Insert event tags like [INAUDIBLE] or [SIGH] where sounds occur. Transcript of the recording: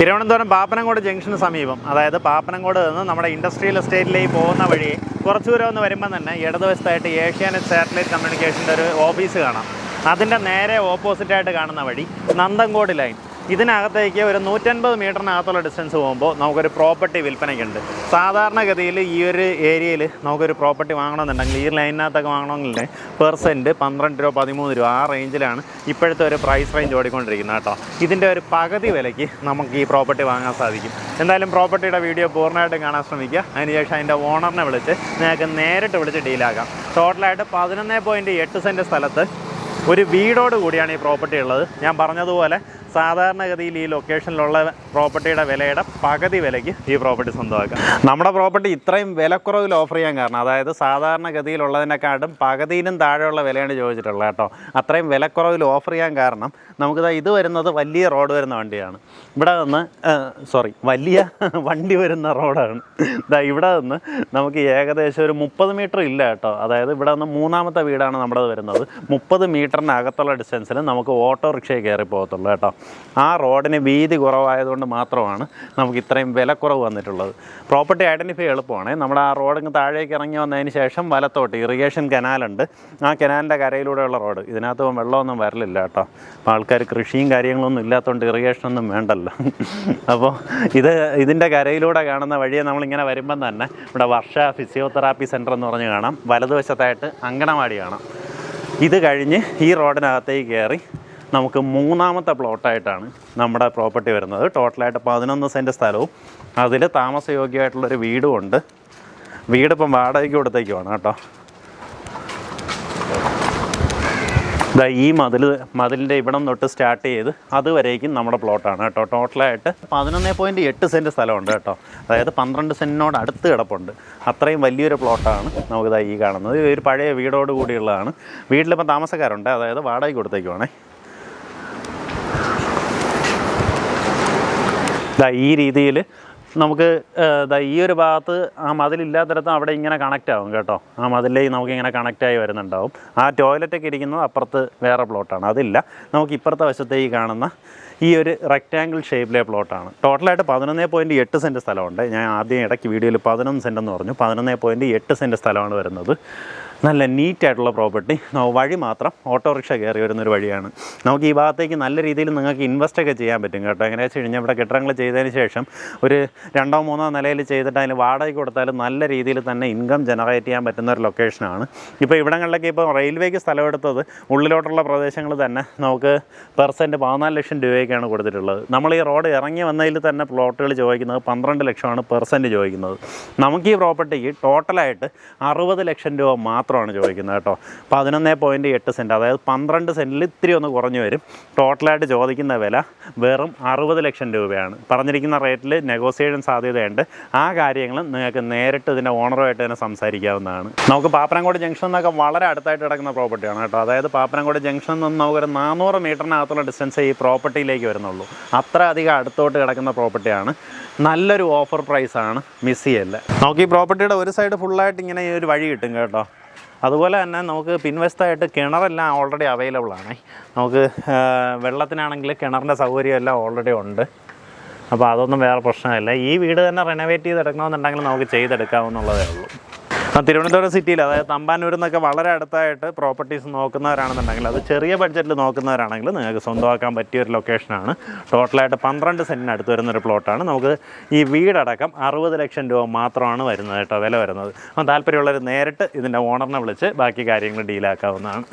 Thiruvananthapuram Pappanamcode junction സമീപം. അതായത് പാപ്പനംകോട് നിന്ന് നമ്മുടെ ഇൻഡസ്ട്രിയൽ എസ്റ്റേറ്റിലേക്ക് പോകുന്ന വഴി കുറച്ചു ദൂരം ഒന്ന് വരുമ്പോൾ തന്നെ ഇടതുവശത്തായിട്ട് ഏഷ്യാനെറ്റ് സാറ്റലൈറ്റ് കമ്മ്യൂണിക്കേഷന്റെ ഒരു ഓഫീസ് കാണാം. അതിന്റെ നേരെ ഓപ്പോസിറ്റായിട്ട് കാണുന്ന വഴി നന്ദങ്കോട് ലൈൻ ഇതിനകത്തേക്ക് ഒരു നൂറ്റൻപത് മീറ്ററിനകത്തുള്ള ഡിസ്റ്റൻസ് പോകുമ്പോൾ നമുക്കൊരു പ്രോപ്പർട്ടി വിൽപ്പനയ്ക്കുണ്ട്. സാധാരണഗതിയിൽ ഈ ഒരു ഏരിയയിൽ നമുക്കൊരു പ്രോപ്പർട്ടി വാങ്ങണമെന്നുണ്ടെങ്കിൽ ഈ ലൈനിനകത്തൊക്കെ വാങ്ങണമെങ്കിൽ പെർസെന്റ് പന്ത്രണ്ട് രൂപ പതിമൂന്ന് രൂപ ആ റേഞ്ചിലാണ് ഇപ്പോഴത്തെ ഒരു പ്രൈസ് റേഞ്ച് ഓടിക്കൊണ്ടിരിക്കുന്നത് കേട്ടോ. ഇതിന്റെ ഒരു പകുതി വിലയ്ക്ക് നമുക്ക് ഈ പ്രോപ്പർട്ടി വാങ്ങാൻ സാധിക്കും. എന്തായാലും പ്രോപ്പർട്ടിയുടെ വീഡിയോ പൂർണമായിട്ടും കാണാൻ ശ്രമിക്കുക. അതിനുശേഷം അതിന്റെ ഓണറിനെ വിളിച്ച് നിങ്ങൾക്ക് നേരിട്ട് വിളിച്ച് ഡീലാക്കാം ടോട്ടലായിട്ട് പതിനൊന്ന് പോയിന്റ് എട്ട് സെന്റ് സ്ഥലത്ത് ഒരു വീടോട് കൂടിയാണ് ഈ പ്രോപ്പർട്ടി ഉള്ളത്. ഞാൻ പറഞ്ഞതുപോലെ സാധാരണഗതിയിൽ ഈ ലൊക്കേഷനിലുള്ള പ്രോപ്പർട്ടിയുടെ വിലയുടെ പകുതി വിലയ്ക്ക് ഈ പ്രോപ്പർട്ടി സ്വന്തമാക്കാം. നമ്മുടെ പ്രോപ്പർട്ടി ഇത്രയും വിലക്കുറവിൽ ഓഫർ ചെയ്യാൻ കാരണം അതായത് സാധാരണഗതിയിലുള്ളതിനെക്കാട്ടും പകുതിയിലും താഴെയുള്ള വിലയാണ് ചോദിച്ചിട്ടുള്ളത് കേട്ടോ. അത്രയും വിലക്കുറവിൽ ഓഫർ ചെയ്യാൻ കാരണം നമുക്കിതാ ഇത് വരുന്നത് വലിയ റോഡ് വരുന്ന വണ്ടിയാണ്. ഇവിടെ നിന്ന് സോറി വലിയ [LAUGHS] വണ്ടി വരുന്ന റോഡാണ് ഇതാ ഇവിടെ നിന്ന് നമുക്ക് ഏകദേശം ഒരു മുപ്പത് മീറ്റർ ഇല്ല കേട്ടോ. അതായത് ഇവിടെ നിന്ന് മൂന്നാമത്തെ വീടാണ് നമ്മുടെ വരുന്നത്. മുപ്പത് മീറ്ററിനകത്തുള്ള ഡിസ്റ്റൻസിൽ നമുക്ക് ഓട്ടോറിക്ഷയിൽ കയറി പോകത്തുള്ളൂ കേട്ടോ. ആ റോഡിന് വീതി കുറവായതുകൊണ്ട് മാത്രമാണ് നമുക്ക് ഇത്രയും വിലക്കുറവ് വന്നിട്ടുള്ളത്. പ്രോപ്പർട്ടി ഐഡന്റിഫൈ എളുപ്പമാണ്. നമ്മുടെ ആ റോഡിന് താഴേക്ക് ഇറങ്ങി വന്നതിന് ശേഷം വലത്തോട്ട് ഇറിഗേഷൻ കനാലുണ്ട് ആ കനാലിന്റെ കരയിലൂടെയുള്ള റോഡ്. ഇതിനകത്ത് വെള്ളമൊന്നും വരലില്ല കേട്ടോ. അപ്പോൾ ആൾക്കാർ കൃഷിയും കാര്യങ്ങളൊന്നും ഇല്ലാത്തതുകൊണ്ട് ഇറിഗേഷനൊന്നും വേണ്ടല്ലോ. അപ്പോൾ ഇത് ഇതിന്റെ കരയിലൂടെ കാണുന്ന വഴിയെ നമ്മളിങ്ങനെ വരുമ്പം തന്നെ ഇവിടെ വർഷ ഫിസിയോതെറാപ്പി സെന്റർ എന്ന് പറഞ്ഞ് കാണാം. വലതുവശത്തായിട്ട് അങ്കണവാടി കാണാം. ഇത് കഴിഞ്ഞ് ഈ റോഡിനകത്തേക്ക് കയറി നമുക്ക് മൂന്നാമത്തെ പ്ലോട്ടായിട്ടാണ് നമ്മുടെ പ്രോപ്പർട്ടി വരുന്നത്. ടോട്ടലായിട്ട് പതിനൊന്ന് സെന്റ് സ്ഥലവും. അതിൽ താമസയോഗ്യമായിട്ടുള്ളൊരു വീടും ഉണ്ട്. വീടിപ്പം വാടകയ്ക്ക് കൊടുത്തേക്കുവാണ് കേട്ടോ. ഇതാ ഈ മതിൽ മതിലിന്റെ ഇവിടം തൊട്ട് സ്റ്റാർട്ട് ചെയ്ത് അതുവരേക്കും നമ്മുടെ പ്ലോട്ടാണ് കേട്ടോ. ടോട്ടലായിട്ട് പതിനൊന്ന് പോയിന്റ് എട്ട് സെന്റ് സ്ഥലമുണ്ട് കേട്ടോ. അതായത് പന്ത്രണ്ട് സെന്റിനോട് അടുത്ത് കിടപ്പുണ്ട്. അത്രയും വലിയൊരു പ്ലോട്ടാണ് നമുക്കിതാ ഈ കാണുന്നത്. ഒരു പഴയ വീടോട് കൂടിയുള്ളതാണ്. വീട്ടിലിപ്പോൾ താമസക്കാരുണ്ട്. അതായത് വാടകയ്ക്ക് കൊടുത്തേക്കുവാണേ. ദാ ഈ രീതിയിൽ നമുക്ക് ദാ ഈ ഒരു ഭാഗത്ത് ആ മതിലില്ലാത്തിടത്ത് അവിടെ ഇങ്ങനെ കണക്റ്റ് ആവും കേട്ടോ. ആ മതിലേക്ക് നമുക്ക് ഇങ്ങനെ കണക്റ്റ് ആയി വരുന്നുണ്ടാവും. ആ ടോയ്ലറ്റൊക്കെ ഇരിക്കുന്നത് അപ്പുറത്ത് വേറെ പ്ലോട്ടാണ് അതില്ല. നമുക്ക് ഇപ്പുറത്തെ വശത്തേക്ക് കാണുന്ന ഈ ഒരു റെക്റ്റാങ്കിൾ ഷേപ്പിലെ പ്ലോട്ടാണ് ടോട്ടലായിട്ട് പതിനൊന്ന് പോയിന്റ് എട്ട് സെന്റ് സ്ഥലമുണ്ട്. ഞാൻ ആദ്യം ഇടയ്ക്ക് വീഡിയോയിൽ പതിനൊന്ന് സെന്റെന്ന് പറഞ്ഞു. പതിനൊന്ന് പോയിന്റ് എട്ട് സെന്റ് സ്ഥലമാണ് വരുന്നത്. നല്ല നീറ്റായിട്ടുള്ള പ്രോപ്പർട്ടി. വഴി മാത്രം ഓട്ടോറിക്ഷ കയറി വരുന്നൊരു വഴിയാണ്. നമുക്ക് ഈ ഭാഗത്തേക്ക് നല്ല രീതിയിൽ നിങ്ങൾക്ക് ഇൻവെസ്റ്റ് ഒക്കെ ചെയ്യാൻ പറ്റും കേട്ടോ. എങ്ങനെയാ വെച്ച് കഴിഞ്ഞാൽ ഇവിടെ കെട്ടിടങ്ങൾ ചെയ്തതിന് ശേഷം ഒരു രണ്ടോ മൂന്നോ നിലയിൽ ചെയ്തിട്ട് അതിന് വാടകയ്ക്ക് കൊടുത്താലും നല്ല രീതിയിൽ തന്നെ ഇൻകം ജനറേറ്റ് ചെയ്യാൻ പറ്റുന്ന ഒരു ലൊക്കേഷനാണ് ഇപ്പോൾ ഇവിടങ്ങളിലൊക്കെ ഇപ്പോൾ റെയിൽവേക്ക് സ്ഥലമെടുത്തത് ഉള്ളിലോട്ടുള്ള പ്രദേശങ്ങൾ തന്നെ നമുക്ക് പെർസെന്റ് പതിനാല് ലക്ഷം രൂപയൊക്കെയാണ് കൊടുത്തിട്ടുള്ളത്. നമ്മൾ ഈ റോഡ് ഇറങ്ങി വന്നതിൽ തന്നെ പ്ലോട്ടുകൾ ചോദിക്കുന്നത് പന്ത്രണ്ട് ലക്ഷമാണ് പെർസെന്റ് ചോദിക്കുന്നത്. നമുക്ക് ഈ പ്രോപ്പർട്ടിക്ക് ടോട്ടലായിട്ട് അറുപത് ലക്ഷം രൂപ മാത്രമാണ് ചോദിക്കുന്നത് കേട്ടോ. പതിനൊന്ന് പോയിന്റ് എട്ട് സെന്റ് അതായത് പന്ത്രണ്ട് സെന്റിൽ ഇത്തിരി ഒന്ന് കുറഞ്ഞു വരും. ടോട്ടലായിട്ട് ചോദിക്കുന്ന വില വെറും അറുപത് ലക്ഷം രൂപയാണ്. പറഞ്ഞിരിക്കുന്ന റേറ്റിൽ നെഗോസിയേഷൻ സാധ്യതയുണ്ട്. ആ കാര്യങ്ങളും നിങ്ങൾക്ക് നേരിട്ട് ഇതിന്റെ ഓണറുമായിട്ട് തന്നെ സംസാരിക്കാവുന്നതാണ്. നമുക്ക് പാപ്പനംകോട് ജംഗ്ഷൻ എന്നൊക്കെ വളരെ അടുത്തായിട്ട് കിടക്കുന്ന പ്രോപ്പർട്ടിയാണ് കേട്ടോ. അതായത് പാപ്പനംകോട് ജംഗ്ഷനിൽ നിന്ന് നമുക്കൊരു നാനൂറ് മീറ്ററിനകത്തുള്ള ഡിസ്റ്റൻസ് ഈ പ്രോപ്പർട്ടിയിലേക്ക് വരുന്നുള്ളൂ. അത്ര അധികം അടുത്തോട്ട് കിടക്കുന്ന പ്രോപ്പർട്ടിയാണ് നല്ലൊരു ഓഫർ പ്രൈസാണ് മിസ് ചെയ്യല്ല നമുക്ക് ഈ പ്രോപ്പർട്ടിയുടെ ഒരു സൈഡ് ഫുള്ളായിട്ട് ഇങ്ങനെ ഈ ഒരു വഴി കിട്ടും കേട്ടോ. അതുപോലെ തന്നെ നമുക്ക് പിൻവശത്തായിട്ട് കിണറെല്ലാം ഓൾറെഡി അവൈലബിൾ ആണ്. നമുക്ക് വെള്ളത്തിനാണെങ്കിൽ കിണറിന്റെ സൗകര്യം എല്ലാം ഓൾറെഡി ഉണ്ട്. അപ്പോൾ അതൊന്നും വേറെ പ്രശ്നമില്ല. ഈ വീട് തന്നെ റെനോവേറ്റ് ചെയ്തെടുക്കണമെന്നുണ്ടെങ്കിൽ നമുക്ക് ചെയ്തെടുക്കാവുന്നുള്ളതേ ഉള്ളൂ. തിരുവനന്തപുരം സിറ്റിയിൽ അതായത് തമ്പാനൂരിൽ നിന്നൊക്കെ വളരെ അടുത്തായിട്ട് പ്രോപ്പർട്ടീസ് നോക്കുന്നവരാണെന്നുണ്ടെങ്കിൽ അത് ചെറിയ ബഡ്ജറ്റിൽ നോക്കുന്നവരാണെങ്കിൽ നിങ്ങൾക്ക് സ്വന്തമാക്കാൻ പറ്റിയ ഒരു ലൊക്കേഷനാണ് ടോട്ടലായിട്ട് പന്ത്രണ്ട് സെന്റിന് അടുത്ത് വരുന്നൊരു പ്ലോട്ടാണ് നമുക്ക് ഈ വീടടക്കം അറുപത് ലക്ഷം രൂപ മാത്രമാണ് വരുന്നത് കേട്ടോ വില വരുന്നത്. അപ്പം താല്പര്യമുള്ളവർ നേരിട്ട് ഇതിന്റെ ഓണറിനെ വിളിച്ച് ബാക്കി കാര്യങ്ങൾ ഡീലാക്കാവുന്നതാണ്